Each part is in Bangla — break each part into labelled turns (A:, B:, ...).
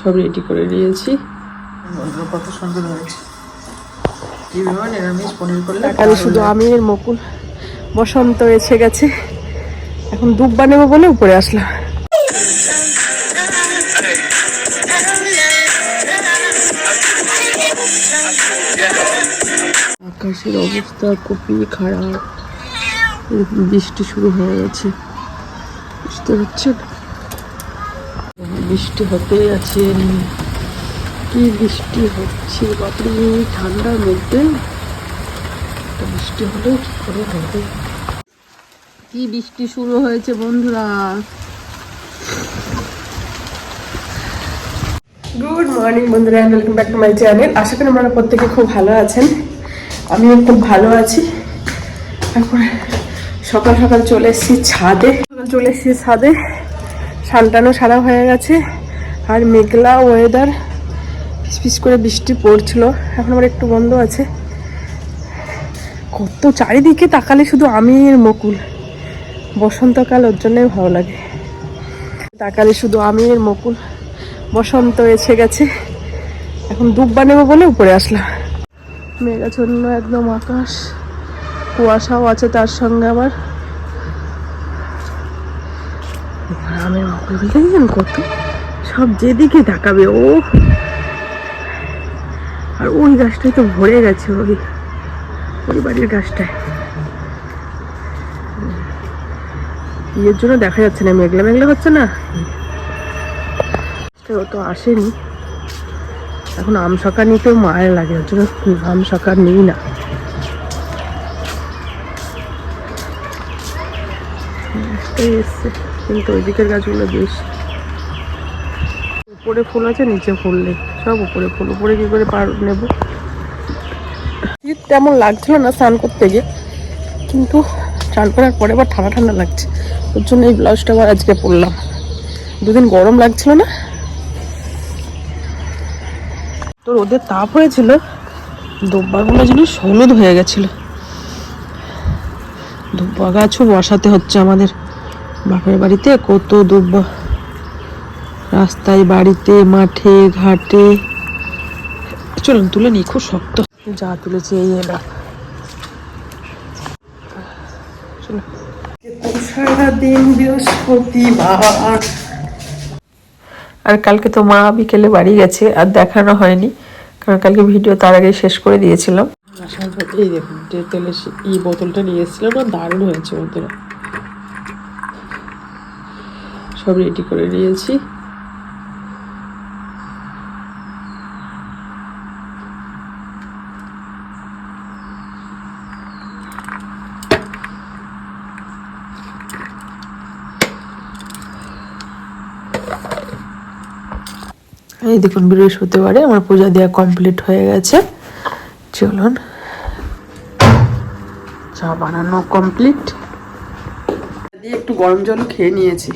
A: সব রেডি করে নিয়েছি। কত সুন্দর হয়েছে।
B: শুধু আমির মকুল বসন্ত এসে গেছে। এখন দুব্বা নেব বলে উপরে আসলাম।
A: আকাশের অবস্থা খুবই খারাপ। বৃষ্টি শুরু হয়ে গেছে। বুঝতে পারছেন? বৃষ্টি হতেই আছে। কি বৃষ্টি হচ্ছে? বাপরে, ঠান্ডার মধ্যে? বৃষ্টি হলে কি করে হবে? কি বৃষ্টি শুরু হয়েছে বন্ধুরা?
B: গুড মর্নিং বন্ধুরা welcome back to my channel আশা করি আপনারা প্রত্যেকে খুব ভালো আছেন। আমিও খুব ভালো আছি। এখন সকাল সকাল চলে এসেছি ছাদে। সকাল চলে এসেছি ছাদে। সানটানো সারা হয়ে গেছে আর মেঘলা ওয়েদার পিস করে বৃষ্টি পড়ছিল। এখন আমার একটু বন্ধ আছে। কত চারিদিকে তাকালে শুধু আমির মকুল। বসন্তকাল ওর জন্যই ভালো লাগে। তাকালে শুধু আমির মকুল। বসন্ত এসে গেছে। এখন দুব্বা নেব বলে উপরে আসলাম। মেঘাচ্ছন্ন একদম আকাশ। কুয়াশাও আছে তার সঙ্গে আবার। গ্রামের মকুল দেখেন কত? সব যেদিকে তাকাবে, ও। আর ওই গাছটাই তো ভরে গেছে, ওই ওই বাড়ির গাছটায়। ইয়ের জন্য দেখা যাচ্ছে না, মেঘলা মেঘলা হচ্ছে না? ও তো আসেনি। এখন আম সকা নিতেও মায়ের লাগে, ওর জন্য আম সকা নিই না। এসছে। কিন্তু ওই দিকের গাছগুলো বেশ। উপরে ফুল আছে, নিচে ফুল নেই। সব উপরে ফুল। উপরে কি করে পার নেব? শীত তেমন লাগছিল না স্নান করতে গিয়ে। কিন্তু স্নান করার পরে আবার ঠান্ডা ঠান্ডা লাগছে। ওর জন্য এই ব্লাউজটা আবার আজকে পরলাম। দুদিন গরম লাগছিল না। তো রোদের তাপ হয়েছিল। দুব্বাগুলো জিনিস হলুদ হয়ে গেছিল। দুব্বা গাছও বসাতে হচ্ছে আমাদের। বাপের বাড়িতে কত দুব্বা। রাস্তায় বাড়িতে মাঠে ঘাটে। চলুন তুলে নি খুব শক্ত। যা তুলেছি এই এলা চলো সারাদিন বৃহস্পতিবার। আর কালকে তো মা বিকেলে বাড়ি গেছে আর দেখানো হয়নি। কারণ কালকে ভিডিও তার আগে শেষ করে দিয়েছিলাম।
A: এই দেখুন যে তেলের এই বোতলটা নিয়ে এসেছিলাম না দারুণ হয়েছে বন্ধুরা সব রেডি করে নিয়েছি। এই দেখুন, বৃহস্পতিবারে আমার পূজা দেওয়া কমপ্লিট হয়ে গেছে। চলুন। চা বানানো কমপ্লিট দিয়ে একটু গরম জল খেয়ে নিয়েছি।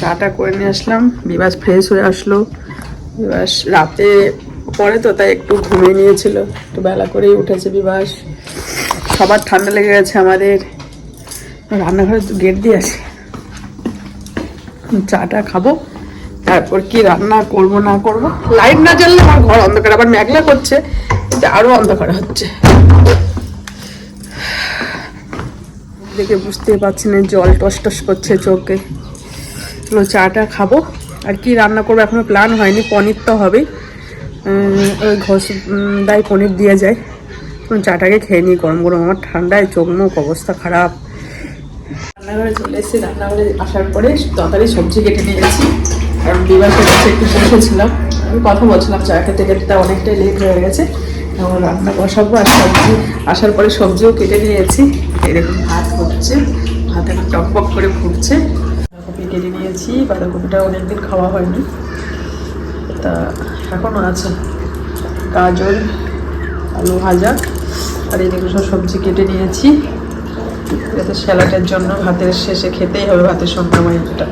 A: চাটা করে নিয়ে আসলাম। বিবাস ফ্রেশ হয়ে আসলো। বিবাস রাতে পরে তো তাই একটু ঘুমিয়ে নিয়েছিল। একটু বেলা করেই উঠেছে বিবাস। সবার ঠান্ডা লেগে গেছে আমাদের। রান্নাঘরে গেট দিয়ে আসি। চাটা খাব। তারপর কি রান্না করব, না করব? লাইট না জ্বললে আমার ঘর অন্ধকার। আবার মেঘলা করছে। কিন্তু আরও অন্ধকার হচ্ছে। দেখে বুঝতে পারছি না, জল টস টস করছে চোখে। চলো চাটা খাব। আর কি রান্না করব এখনও প্ল্যান হয়নি পনির তো উম, ওই ঘষ দায় পনির দিয়ে যায়। এখন চাটাকে খেয়ে নিই গরম গরম। আমার ঠান্ডায় চোখ মুখ অবস্থা খারাপ। রান্নাঘরে চলে এসেছি রান্নাঘরে আসার পরে তাড়াতাড়ি সবজি কেটে নিয়েছি কারণ বিবাহের কাছে একটু বসেছিলাম আমি কথা বলছিলাম চা খেতে খেতে তা অনেকটাই লেট হয়ে গেছে। এখন রান্না বসাবো আর সবজি আসার পরে সবজিও কেটে নিয়েছি এরকম ভাত হচ্ছে। ভাত এখন টকবক করে ফুটছে। কেটে নিয়েছি, বাঁধাকপিটা অনেকদিন খাওয়া হয়নি। তা এখনও আছে। গাজর, আলু ভাজা, আর এদিকে সব সবজি কেটে নিয়েছি। যাতে স্যালাডের জন্য ভাতের শেষে খেতেই হবে, ভাতের সঙ্গে আমার এটা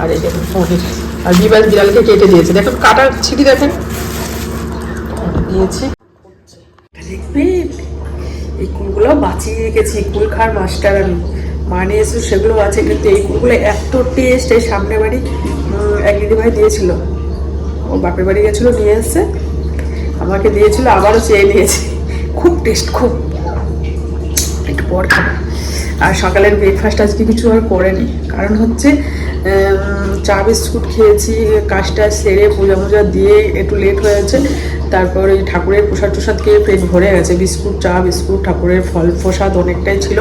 A: আর এই দেখুন পনির। আর বিবাস বিড়ালকে কেটে দিয়েছে। দেখুন কাটার ছিটি দেখেন। দিয়েছি। দেখবেন এই কুলগুলো বাঁচিয়ে রেখেছি, কুল খার মাস্টার আমি। মানে এসে সেগুলো আছে, কিন্তু এই কুলগুলো এত টেস্ট এই সামনে বাড়ি এক দিদি ভাই দিয়েছিল।
B: ও বাপের বাড়ি গেছিল, নিয়ে এসছে। আমাকে দিয়েছিল, আবারও চেয়ে নিয়েছি। খুব টেস্ট খুব। একটু পর আর সকালের ব্রেকফাস্ট আজকে কিছু আর করেনি। কারণ হচ্ছে চা বিস্কুট খেয়েছি, কাজটা সেরে পূজা পূজা দিয়ে একটু লেট হয়েছে তারপরে ঠাকুরের প্রসাদ টসাদ খেয়ে পেট ভরে গেছে। বিস্কুট, চা, বিস্কুট, ঠাকুরের ফল প্রসাদ অনেকটাই ছিল।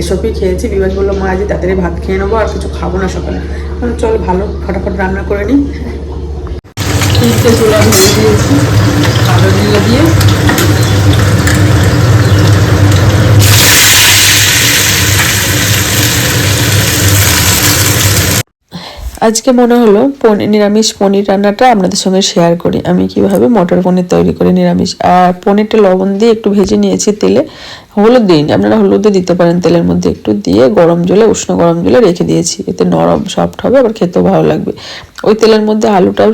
B: এসবই খেয়েছি। বিবাস বলল, মা আজ তাড়াতাড়ি ভাত খেয়ে নেব, আর কিছু খাব না সকালে। চল, ভালো, ফটাফট রান্না করে নিই তিনটে চুলা ধরে দিয়েছি। কালো দিয়ে
A: আজকে মনে হলো পনির নিরামিষ পনির রান্নাটা আপনাদের সঙ্গে শেয়ার করি। আমি কীভাবে মটর পনির তৈরি করি নিরামিষ। আর পনিরটা লবণ দিয়ে একটু ভেজে নিয়েছি তেলে। হলুদ দিন আপনারা হলুদও দিতে পারেন তেলের মধ্যে। একটু দিয়ে গরম জলে, উষ্ণ গরম জলে রেখে দিয়েছি। এতে নরম সফট হবে, আবার খেতেও ভালো লাগবে। ওই তেলের মধ্যে আলুটাও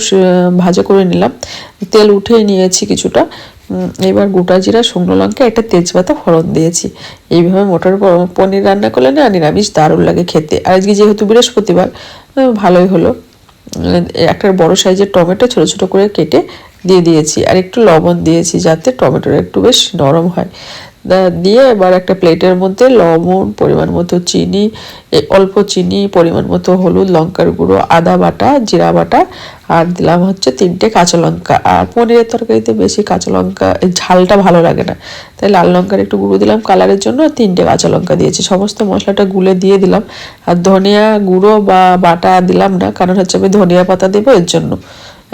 A: ভাজা করে নিলাম। তেল উঠিয়ে নিয়েছি কিছুটা। এবার গোটা জিরা, শুকনো লঙ্কা, একটা তেজপাতা, ফোড়ন দিয়েছি। এইভাবে মটর পনির রান্না করলে না নিরামিষ দারুণ লাগে খেতে। আর আজকে যেহেতু বৃহস্পতিবার ভালোই হলো। একটা বড় সাইজের টমেটো ছোট ছোট করে কেটে দিয়ে দিয়েছি। আর একটু লবণ দিয়েছি যাতে টমেটোটা একটু বেশ নরম হয়। দিয়ে এবার একটা প্লেটের মধ্যে লবণ, পরিমাণ মতো চিনি অল্প চিনি, পরিমাণ মতো হলুদ, লঙ্কার গুঁড়ো, আদা বাটা, জিরা বাটা, আর দিলাম হচ্ছে তিনটে কাঁচা লঙ্কা। আর পনিরের তরকারিতে বেশি কাঁচা লঙ্কা ঝালটা ভালো লাগে না। তাই লাল লঙ্কার একটু গুঁড়ো দিলাম কালারের জন্য তিনটে কাঁচা লঙ্কা দিয়েছি। সমস্ত মশলাটা গুলে দিয়ে দিলাম। আর ধনিয়া গুঁড়ো বা বাটা দিলাম না, কারণ হচ্ছে আমি ধনিয়া পাতা দেবো এর জন্য।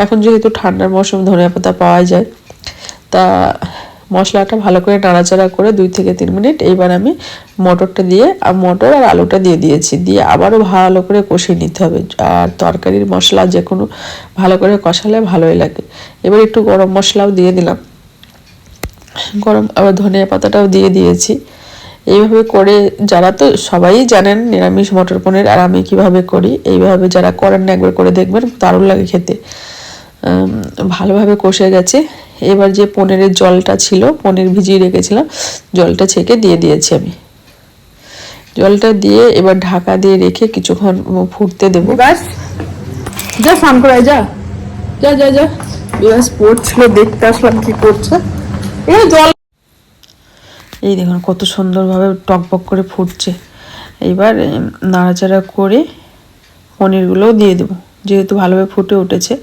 A: এখন যেহেতু ঠান্ডার মৌসুম ধনিয়া পাতা পাওয়া যায়। তা মশলাটা ভালো করে নাড়াচাড়া করে দুই থেকে তিন মিনিট এইবার আমি মটরটা দিয়ে আর মটর আর আলুটা দিয়ে দিয়েছি। দিয়ে আবারও ভালো করে কষিয়ে নিতে হবে। আর তরকারির মশলা যে কোনো ভালো করে কষালে ভালোই লাগে। এবার একটু গরম মশলাও দিয়ে দিলাম। গরম আবার ধনিয়া পাতাটাও দিয়ে দিয়েছি। এইভাবে করে যারা তো সবাই জানেন নিরামিষ মটর পনির আর আমি কীভাবে করি, এইভাবে যারা করেন না একবার করে দেখবেন, দারুণ লাগে খেতে। ভালোভাবে কষে গেছে। এবার যে পনিরের জলটা ছিল পনির ভিজিয়ে রেখেছিলাম জলটা ছেঁকে দিয়ে দিয়েছি আমি। জলটা দিয়ে এবার ঢাকা দিয়ে রেখে কিছুক্ষণ ফুটতে দেবো।
B: যা স্নান করে যা। যা যা যা। বিবাস পড়ছিল দেখতে আসলাম কি করছে। জল
A: এই দেখুন কত সুন্দরভাবে টকবক করে ফুটছে। এইবার নাড়াচাড়া করে পনিরগুলোও দিয়ে দেবো যেহেতু ভালোভাবে ফুটে উঠেছে।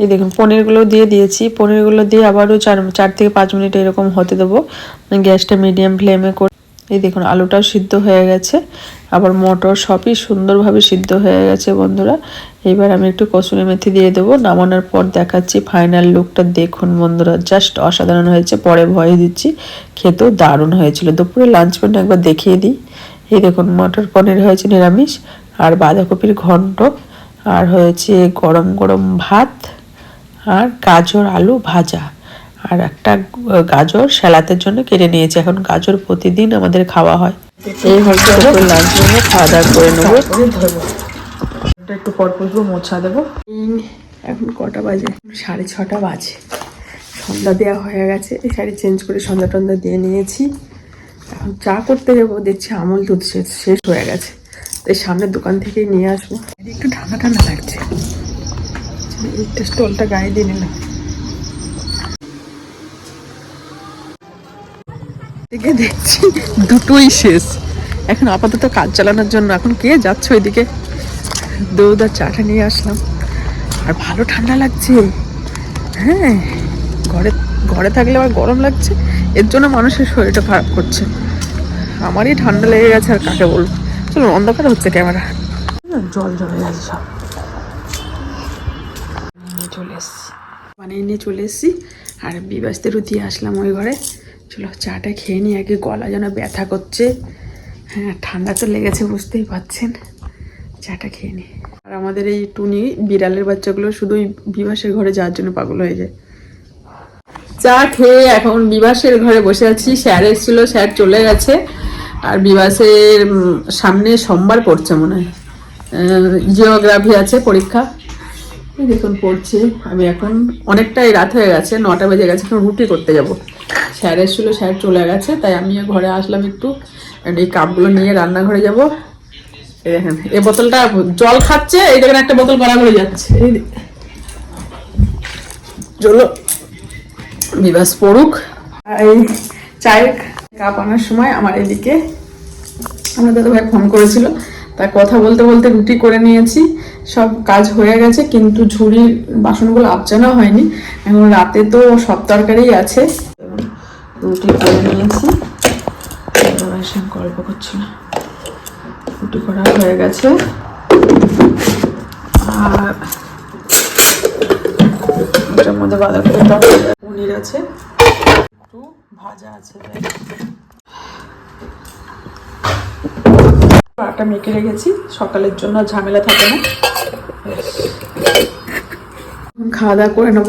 A: এই দেখুন, পনিরগুলো দিয়ে দিয়েছি। পনিরগুলো দিয়ে আবারও চার চার থেকে পাঁচ মিনিট এরকম হতে দেবো। গ্যাসটা মিডিয়াম ফ্লেমে করে এই দেখুন, আলুটাও সিদ্ধ হয়ে গেছে। আবার মটর সবই সুন্দরভাবে সিদ্ধ হয়ে গেছে, বন্ধুরা। এবার আমি একটু কসুরি মেথি দিয়ে দেবো। নামানোর পর দেখাচ্ছি ফাইনাল লুকটা দেখুন, বন্ধুরা জাস্ট অসাধারণ হয়েছে। পরে ভয় দিচ্ছি। খেতেও দারুণ হয়েছিল। দুপুরে লাঞ্চ মেনু একবার দেখিয়ে দিই। এই দেখুন, মটর পনির হয়েছে নিরামিষ। আর বাঁধাকপির ঘন্ট। আর হয়েছে গরম গরম ভাত। আর গাজর আলু ভাজা। আর একটা গাজর স্যালাতের জন্য কেটে নিয়েছি। এখন গাজর প্রতিদিন আমাদের খাওয়া হয়। এই হচ্ছে লাঞ্চ খাওয়া দাওয়া করে নেব।
B: একটু পর পুষবো মোছা দেবো। এখন কটা বাজে? সাড়ে ছটা বাজে। সন্ধ্যা দেওয়া হয়ে গেছে। এই শাড়ি চেঞ্জ করে সন্ধ্যা টন্ধ্যা দিয়ে নিয়েছি। এখন চা করতে যাব। দেখছি আমল দুধ শেষ হয়ে গেছে। তাই সামনের দোকান থেকেই নিয়ে আসব। একটু ঠান্ডা ঠান্ডা লাগছে। স্টলটা গায়ে দিয়ে নিলাম। দেখছি দুটোই শেষ। এখন আপাতত কাজ চালানোর জন্য এখন কে যাচ্ছে ওইদিকে? দৌদা চাটা নিয়ে আসলাম। আর ভালো ঠান্ডা লাগছে। হ্যাঁ ঘরে ঘরে থাকলে আবার গরম লাগছে। এর জন্য মানুষের শরীরটা খারাপ করছে। আমারই ঠান্ডা লেগে গেছে আর কাকে বলব? চলো অন্ধকার হচ্ছে ক্যামেরা। জল জমে গেছে সব। বানিয়ে নিয়ে চলে এসছি। আর বিবাসদেরও দিয়ে আসলাম ওই ঘরে। চলো চাটা খেয়ে নিই, আগে গলা যেন ব্যথা করছে। হ্যাঁ ঠান্ডা তো লেগেছে, বুঝতেই পাচ্ছেন চাটা খেয়ে নিই। আর আমাদের এই টুনি, বিড়ালের বাচ্চাগুলো শুধু ওই বিবাসের ঘরে যাওয়ার জন্য পাগল হয়ে যায়। চা খেয়ে এখন বিবাসের ঘরে বসে আছি। স্যার এসেছিল, স্যার চলে গেছে। আর বিবাসের সামনে সোমবার পড়ছে মনে হয়। জিওগ্রাফি আছে, পরীক্ষা। এই দেখুন পড়ছে। আমি এখন অনেকটাই রাত হয়ে গেছে, নটা বেজে গেছে, এখন রুটি করতে যাব। স্যার এসেছিল স্যার চলে গেছে, তাই আমি ঘরে আসলাম একটু। এই কাপগুলো নিয়ে রান্নাঘরে যাব। এই দেখেন, এই বোতলটা জল খাচ্ছে, এই দেখেন একটা বোতল বরাবরই যাচ্ছে। এই
A: চলো, বিবাস পড়ুক। এই চায়ের কাপ আনার সময় আমার এদিকে আমার দাদা ভাই ফোন করেছিল, তার কথা বলতে বলতে রুটি করে নিয়েছি। সব কাজ হয়ে গেছে, কিন্তু ঝুড়ির বাসনগুলো আপচানো হয়নি। এখন রাতে তো সব তরকারি আছে। রুটি করে নিয়েছি। ভাইয়ের সঙ্গে গল্প করছিল রুটি করা হয়ে গেছে। আর ওটার মধ্যে বাঁধাকপি পনির আছে। একটু ভাজা আছে আটা মেখে রেখেছি। সকালের জন্য ঝামেলা থাকে না। খাওয়া দাওয়া করে নেব।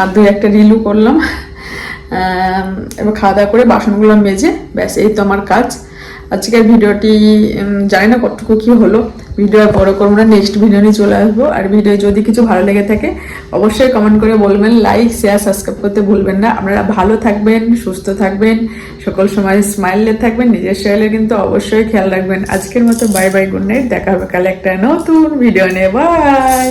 A: আর দু একটা রিলু করলাম। এবার খাওয়া দাওয়া করে বাসনগুলো মেজে, ব্যাস, এই তো আমার কাজ। আজকের ভিডিওটি জানি না কতটুকু কি হলো। ভিডিও আর বড় করব না নেক্সট ভিডিও নিয়ে চলে আসব। আর ভিডিও যদি কিছু ভালো লেগে থাকে, অবশ্যই কমেন্ট করে বলবেন লাইক শেয়ার সাবস্ক্রাইব করতে ভুলবেন না। আপনারা ভালো থাকবেন, সুস্থ থাকবেন, সকল সময় স্মাইলে থাকবেন, নিজের শরীরে কিন্তু অবশ্যই খেয়াল রাখবেন। আজকের মতো বাই বাই গুড নাইট দেখা হবে কালে একটা নতুন ভিডিও নিয়ে। বাই